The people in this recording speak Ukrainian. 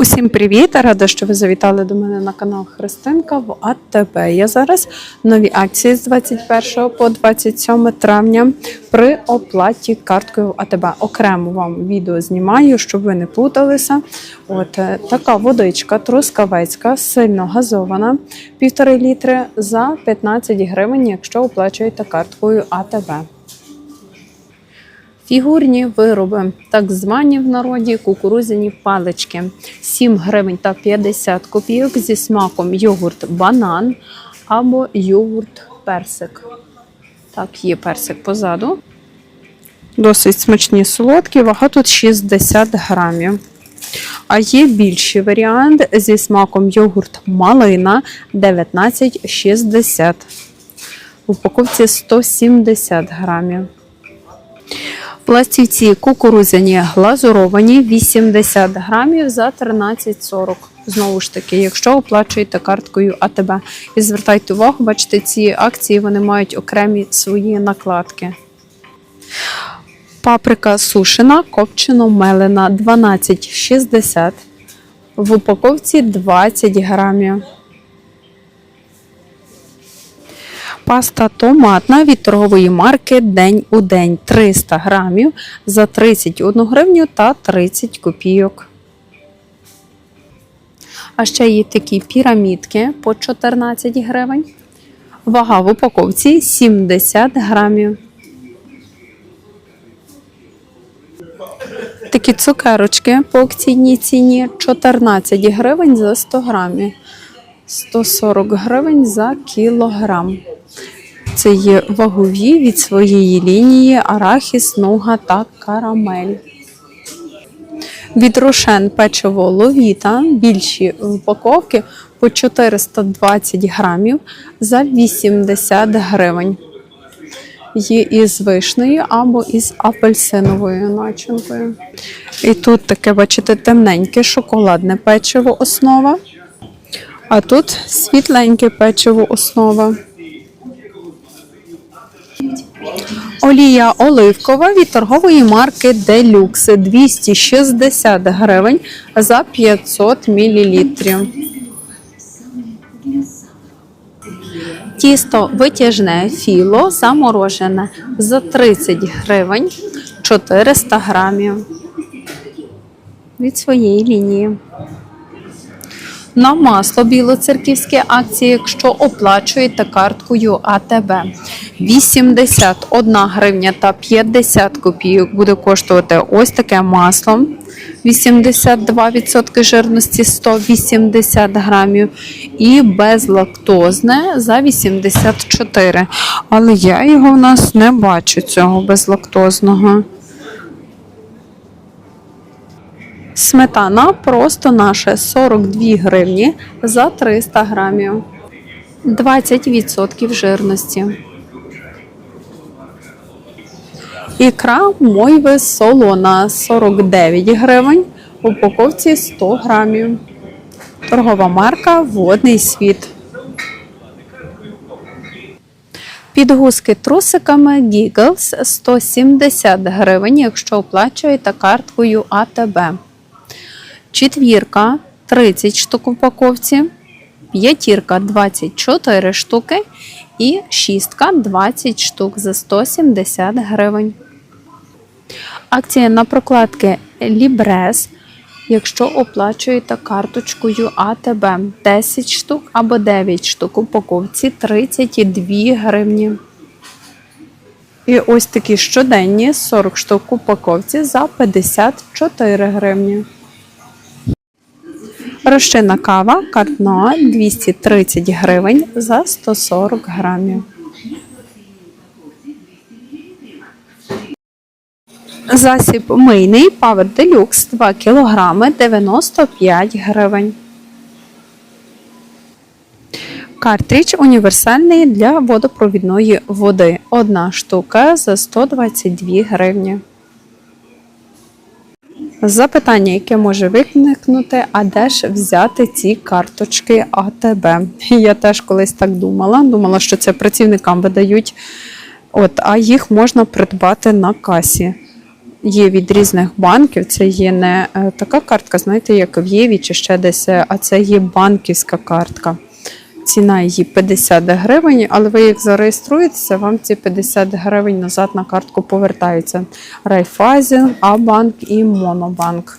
Усім привіт! Рада, що ви завітали до мене на канал Христинка в АТБ. Я зараз нові акції з 21 по 27 травня при оплаті карткою АТБ. Окремо вам відео знімаю, щоб ви не плуталися. От е, така водичка трускавецька, сильно газована, півтори літри за 15 гривень, якщо оплачуєте карткою АТБ. Фігурні вироби, так звані в народі кукурудзяні палички. 7 гривень та 50 копійок зі смаком йогурт банан або йогурт персик. Так, є персик позаду. Досить смачні солодкі, вага тут 60 грамів. А є більший варіант зі смаком йогурт малина 19,60. В упаковці 170 грамів. Пластівці кукурудзяні глазуровані 80 грамів за 13,40. Знову ж таки, якщо оплачуєте карткою АТБ. І звертайте увагу, бачите, ці акції вони мають окремі свої накладки. Паприка сушена, копчено мелена 12,60. В упаковці 20 грамів. Паста томатна від торгової марки День у день 300 грамів за 31 гривню та 30 копійок. А ще є такі пірамідки по 14 гривень. Вага в упаковці 70 грамів. Такі цукерочки по акційній ціні 14 гривень за 100 грамів. 140 гривень за кілограм. Це є вагові від своєї лінії арахіс, нуга та карамель. Від рошен печиво ловіта більші упаковки по 420 грамів за 80 гривень. Є із вишнею або із апельсиновою начинкою. І тут таке, бачите, темненьке шоколадне печиво основа. А тут світленьке печиво основа. Олія оливкова від торгової марки Deluxe 260 гривень за 500 мл. Тісто витяжне філо заморожене за 30 гривень 400 грамів від своєї лінії. На масло білоцерківське акції, якщо оплачуєте карткою АТБ. 81 гривня та 50 копійок буде коштувати ось таке масло. 82% жирності 180 грамів. І безлактозне за 84. Але я його в нас не бачу, цього безлактозного. Сметана просто наша 42 гривні за 300 грамів. 20% жирності. Ікра мойви солона 49 гривень. В упаковці 100 грамів. Торгова марка Водний світ. Підгузки трусиками Giggles 170 гривень, якщо оплачуєте карткою АТБ. Четвірка 30 штук в упаковці, п'ятірка 24 штуки і шістка 20 штук за 170 гривень. Акція на прокладки Libres, якщо оплачуєте карточкою АТБ 10 штук або 9 штук упаковці 32 гривні. І ось такі щоденні 40 штук упаковці за 54 гривні. Розчинна кава картно 230 гривень за 140 грамів. Засіб мийний Power Deluxe 2 кг 95 гривень. Картридж універсальний для водопровідної води. Одна штука за 122 гривні. Запитання, яке може виникнути, а де ж взяти ці карточки АТБ? Я теж колись так думала. Думала, що це працівникам видають, от, а їх можна придбати на касі. є від різних банків. Це є не е, така картка, знаєте, як в Єві чи ще десь, е, а це є банківська картка. Ціна її 50 гривень, але ви як зареєструєтеся, вам ці 50 гривень назад на картку повертаються. Райфайзен, Абанк і Монобанк.